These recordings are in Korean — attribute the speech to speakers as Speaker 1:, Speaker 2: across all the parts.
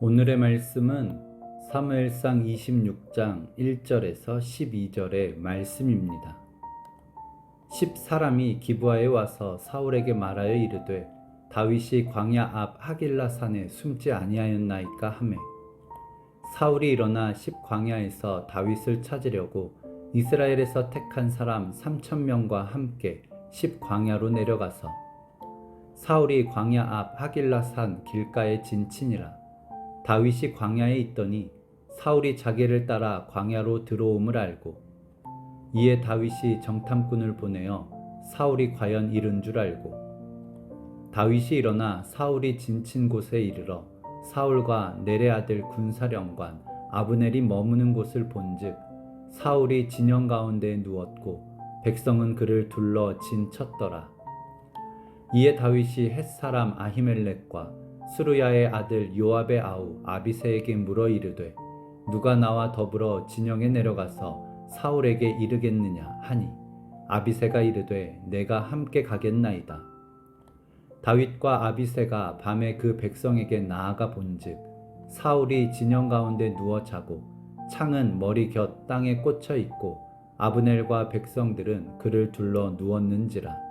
Speaker 1: 오늘의 말씀은 사무엘상 26장 1절에서 12절의 말씀입니다. 십 사람이 기부하에 와서 사울에게 말하여 이르되 다윗이 광야 앞 하길라 산에 숨지 아니하였나이까 하매 사울이 일어나 십 광야에서 다윗을 찾으려고 이스라엘에서 택한 사람 3천 명과 함께 십 광야로 내려가서 사울이 광야 앞 하길라 산 길가에 진친이라 다윗이 광야에 있더니 사울이 자기를 따라 광야로 들어옴을 알고 이에 다윗이 정탐꾼을 보내어 사울이 과연 이른 줄 알고 다윗이 일어나 사울이 진친 곳에 이르러 사울과 내레 아들 군사령관 아브넬이 머무는 곳을 본즉 사울이 진영 가운데 누웠고 백성은 그를 둘러 진쳤더라. 이에 다윗이 햇사람 아히멜렉과 수르야의 아들 요압의 아우 아비세에게 물어 이르되 누가 나와 더불어 진영에 내려가서 사울에게 이르겠느냐 하니? 아비세가 이르되 내가 함께 가겠나이다. 다윗과 아비세가 밤에 그 백성에게 나아가 본즉 사울이 진영 가운데 누워 자고 창은 머리 곁 땅에 꽂혀 있고 아브넬과 백성들은 그를 둘러 누웠는지라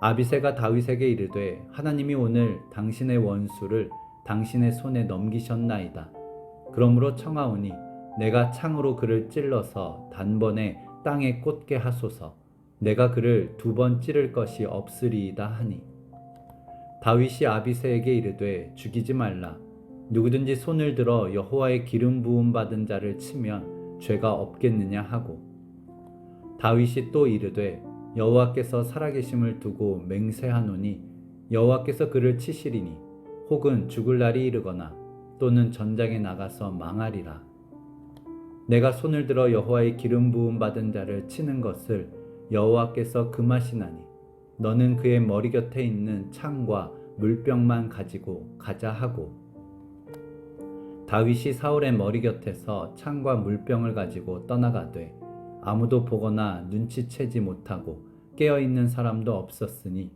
Speaker 1: 아비세가 다윗에게 이르되 하나님이 오늘 당신의 원수를 당신의 손에 넘기셨나이다. 그러므로 청하오니 내가 창으로 그를 찔러서 단번에 땅에 꽂게 하소서. 내가 그를 두 번 찌를 것이 없으리이다 하니 다윗이 아비세에게 이르되 죽이지 말라. 누구든지 손을 들어 여호와의 기름 부음 받은 자를 치면 죄가 없겠느냐 하고 다윗이 또 이르되 여호와께서 살아계심을 두고 맹세하노니 여호와께서 그를 치시리니 혹은 죽을 날이 이르거나 또는 전장에 나가서 망하리라. 내가 손을 들어 여호와의 기름 부음 받은 자를 치는 것을 여호와께서 금하시나니 너는 그의 머리 곁에 있는 창과 물병만 가지고 가자 하고 다윗이 사울의 머리 곁에서 창과 물병을 가지고 떠나가되 아무도 보거나 눈치채지 못하고 깨어 있는 사람도 없었으니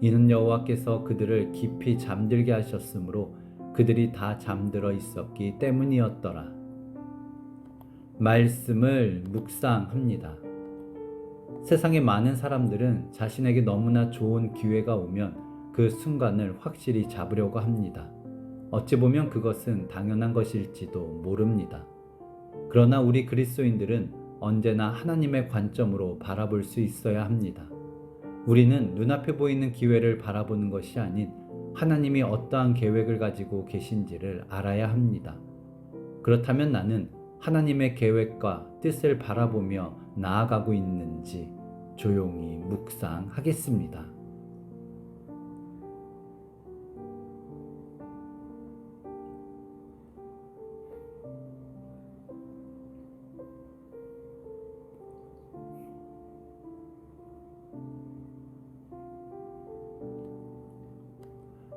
Speaker 1: 이는 여호와께서 그들을 깊이 잠들게 하셨으므로 그들이 다 잠들어 있었기 때문이었더라. 말씀을 묵상합니다. 세상의 많은 사람들은 자신에게 너무나 좋은 기회가 오면 그 순간을 확실히 잡으려고 합니다. 어찌 보면 그것은 당연한 것일지도 모릅니다. 그러나 우리 그리스도인들은 언제나 하나님의 관점으로 바라볼 수 있어야 합니다. 우리는 눈앞에 보이는 기회를 바라보는 것이 아닌 하나님이 어떠한 계획을 가지고 계신지를 알아야 합니다. 그렇다면 나는 하나님의 계획과 뜻을 바라보며 나아가고 있는지 조용히 묵상하겠습니다.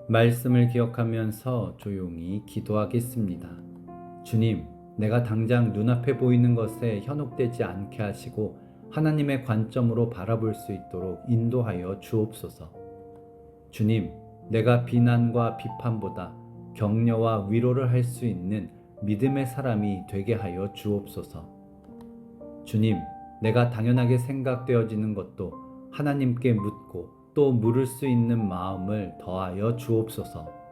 Speaker 1: 말씀을 기억하면서 조용히 기도하겠습니다. 주님, 내가 당장 눈앞에 보이는 것에 현혹되지 않게 하시고 하나님의 관점으로 바라볼 수 있도록 인도하여 주옵소서. 주님, 내가 비난과 비판보다 격려와 위로를 할 수 있는 믿음의 사람이 되게 하여 주옵소서. 주님, 내가 당연하게 생각되어지는 것도 하나님께 묻고 또 물을 수 있는 마음을 더하여 주옵소서.